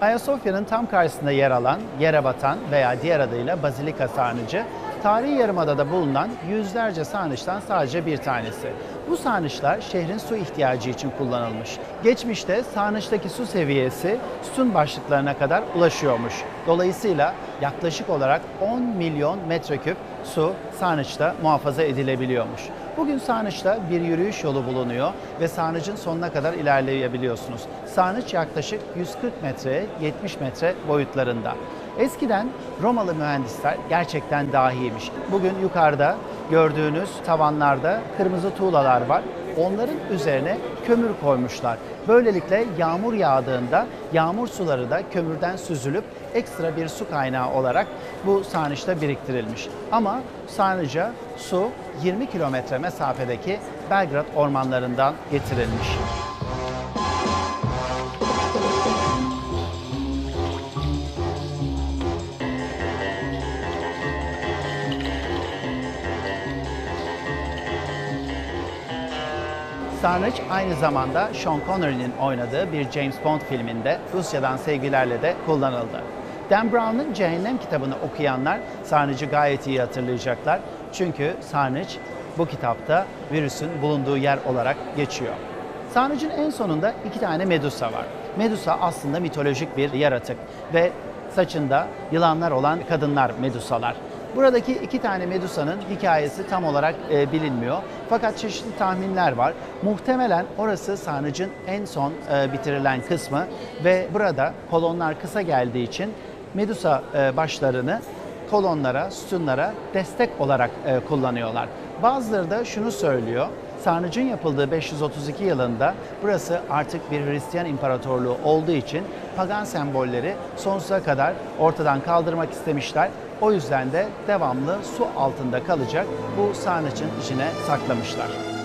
Ayasofya'nın tam karşısında yer alan, yere batan veya diğer adıyla Bazilika Sarnıcı, tarihi yarımadada bulunan yüzlerce sarnıçtan sadece bir tanesi. Bu sarnıçlar şehrin su ihtiyacı için kullanılmış. Geçmişte sarnıçtaki su seviyesi sütun başlıklarına kadar ulaşıyormuş. Dolayısıyla yaklaşık olarak 10 milyon metreküp su sarnıçta muhafaza edilebiliyormuş. Bugün Sarnıç'ta bir yürüyüş yolu bulunuyor ve Sarnıç'ın sonuna kadar ilerleyebiliyorsunuz. Sarnıç yaklaşık 140 metreye 70 metre boyutlarında. Eskiden Romalı mühendisler gerçekten dahiymiş. Bugün yukarıda gördüğünüz tavanlarda kırmızı tuğlalar var. Onların üzerine kömür koymuşlar. Böylelikle yağmur yağdığında yağmur suları da kömürden süzülüp ekstra bir su kaynağı olarak bu sarnıçta biriktirilmiş. Ama sarnıca su 20 kilometre mesafedeki Belgrad ormanlarından getirilmiş. Sarnıç aynı zamanda Sean Connery'nin oynadığı bir James Bond filminde Rusya'dan sevgilerle de kullanıldı. Dan Brown'un Cehennem kitabını okuyanlar Sarnıcı gayet iyi hatırlayacaklar. Çünkü Sarnıç bu kitapta virüsün bulunduğu yer olarak geçiyor. Sarnıcın en sonunda iki tane Medusa var. Medusa aslında mitolojik bir yaratık ve saçında yılanlar olan kadınlar Medusalar. Buradaki iki tane Medusa'nın hikayesi tam olarak e, bilinmiyor. Fakat çeşitli tahminler var. Muhtemelen orası sarnıcın en son e, bitirilen kısmı ve burada kolonlar kısa geldiği için Medusa e, başlarını kolonlara, sütunlara destek olarak e, kullanıyorlar. Bazıları da şunu söylüyor. Sarnıcın yapıldığı 532 yılında burası artık bir Hristiyan imparatorluğu olduğu için pagan sembolleri sonsuza kadar ortadan kaldırmak istemişler. O yüzden de devamlı su altında kalacak bu sarnıcın içine saklamışlar.